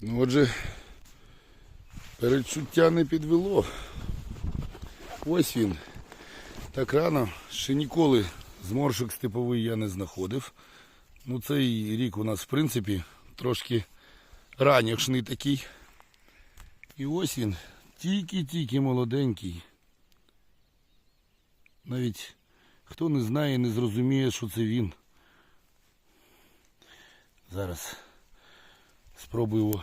Ну, отже, передчуття не підвело. Ось він. Так рано, ще ніколи зморшок степовий я не знаходив. Ну, цей рік у нас, в принципі, трошки ранішний такий. І ось він, тільки-тільки молоденький. Навіть хто не знає, не зрозуміє, що це він. Зараз спробую.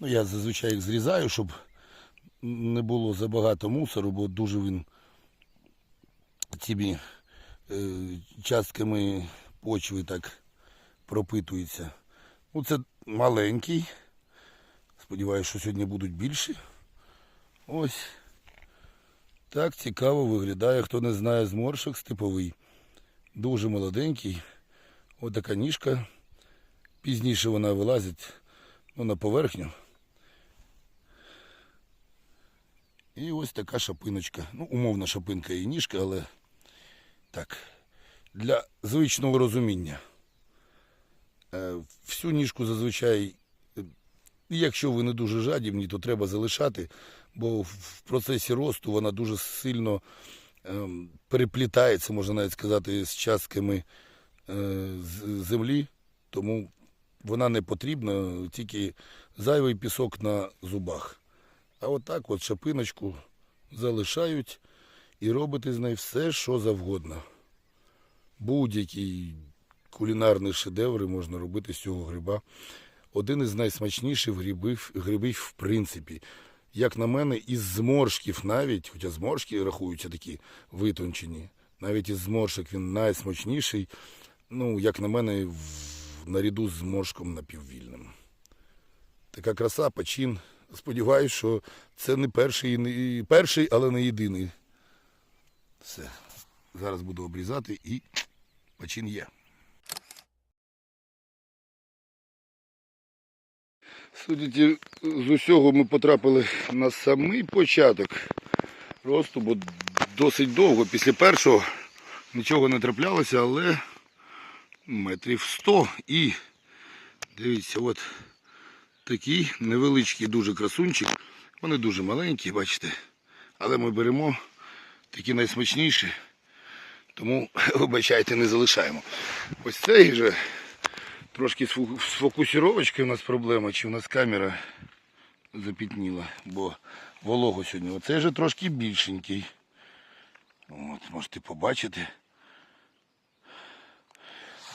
Ну, я зазвичай їх зрізаю, щоб не було забагато мусору, бо дуже він цими е, частками почви так пропитується. Ну, це маленький. Сподіваюся, що сьогодні будуть більші. Ось. Так цікаво виглядає, хто не знає зморшок степовий. Дуже молоденький. Ось така ніжка. Пізніше вона вилазить ну, на поверхню. І ось така шапиночка. Ну, умовна шапинка і ніжка, але так, для звичного розуміння. Е, Всю ніжку зазвичай, е, якщо ви не дуже жадібні, то треба залишати, бо в процесі росту вона дуже сильно ем, переплітається, можна навіть сказати, з частками е, землі, тому вона не потрібна, тільки зайвий пісок на зубах. А отак от шапиночку залишають і робити з нею все, що завгодно. Будь-який кулінарний шедевр можна робити з цього гриба. Один із найсмачніших грибів, грибів в принципі. Як на мене, із зморшків навіть, хоча зморшки рахуються такі витончені, навіть із зморшок він найсмачніший. Ну, як на мене, в, наряду з зморшком напіввільним. Така краса, почин. Сподіваюсь, що це не перший, не перший, але не єдиний. Все. Зараз буду обрізати і почин є. Судячи з усього, ми потрапили на самий початок росту, бо досить довго після першого нічого не траплялося, але метрів 100 і дивіться, от такий невеличкий дуже красунчик. Вони дуже маленькі, бачите. Але ми беремо такі найсмачніші. Тому, вибачайте, не залишаємо. Ось цей же трошки з фокусіровочкою у нас проблема, чи у нас камера запітніла, бо волого сьогодні. Оцей же трошки більшенький. От, можете побачити.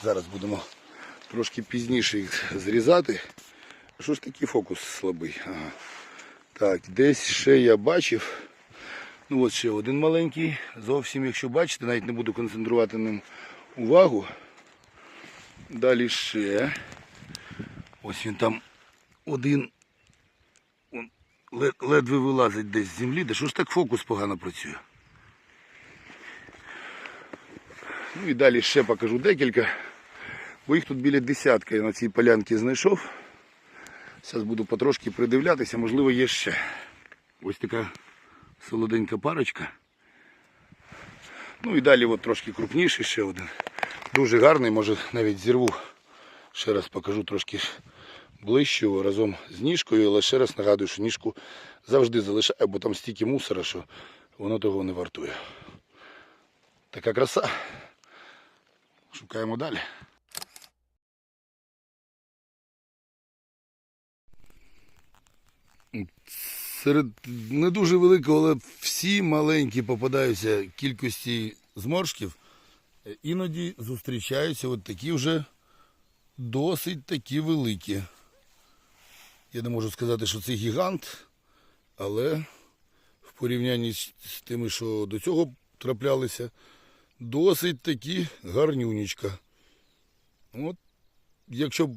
Зараз будемо трошки пізніше їх зрізати. Що ж такий фокус слабий? Ага. Так, десь ще я бачив. Ну от ще один маленький. Зовсім, якщо бачите, навіть не буду концентрувати ним увагу. Далі ще. Ось він там один. Он ледве вилазить десь з землі. Де що ж так фокус погано працює? Ну і далі ще покажу декілька. Бо їх тут біля десятка я на цій полянці знайшов. Зараз буду потрошки придивлятися, можливо, є ще. Ось така солоденька парочка. Ну і далі от трошки крупніший ще один. Дуже гарний, може навіть зірву. Ще раз покажу трошки ближче разом з ніжкою, але ще раз нагадую, що ніжку завжди залишаю, бо там стільки мусора, що воно того не вартує. Така краса. Шукаємо далі. Серед не дуже великого, але всі маленькі попадаються кількості зморшків. Іноді зустрічаються от такі вже досить такі великі. Я не можу сказати, що це гігант, але в порівнянні з тими, що до цього траплялися, досить такі гарнюнічка. От, якщо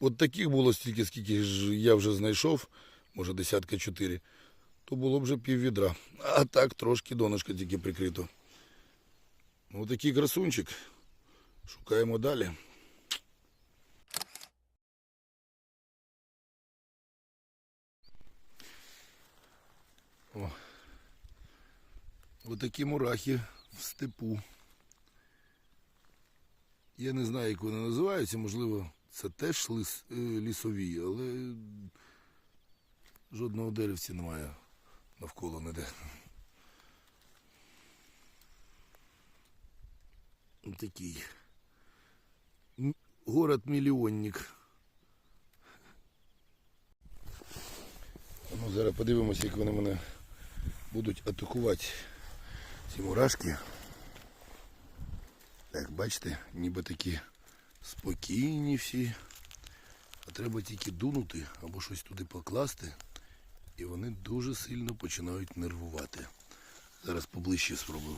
от таких було стільки, скільки ж я вже знайшов, може десятка чотири, то було б вже пів відра. А так трошки донышко тільки прикрито. Ну такий красунчик. Шукаємо далі. О. Отакі мурахи в степу. Я не знаю, як вони називаються, можливо, Це теж лис, е, лісові, але жодного деревця немає навколо ніде. Такий. М- Город-мільйонник. Ну, зараз подивимося, як вони мене будуть атакувати. Ці мурашки. Так, бачите, ніби такі спокійні всі. А треба тільки дунути або щось туди покласти. І вони дуже сильно починають нервувати. Зараз поближче спробую.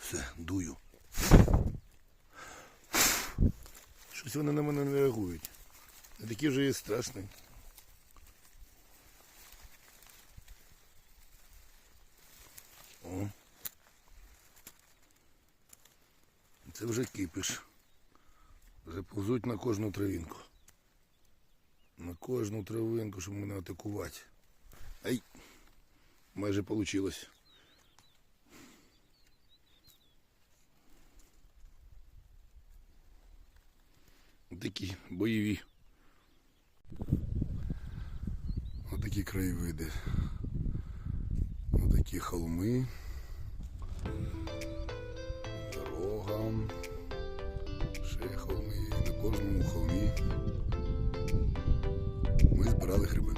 Все, дую. Щось вони на мене не реагують. Не такі вже і страшні. Це вже кипиш. Вже повзуть на кожну травинку. На кожну травинку, щоб мене атакувати. Ай! Майже вийшло. Такі бойові. Отакі краєвиди. Отакі холми. Дорога. Ще. І на кожному холмі ми збирали гриби.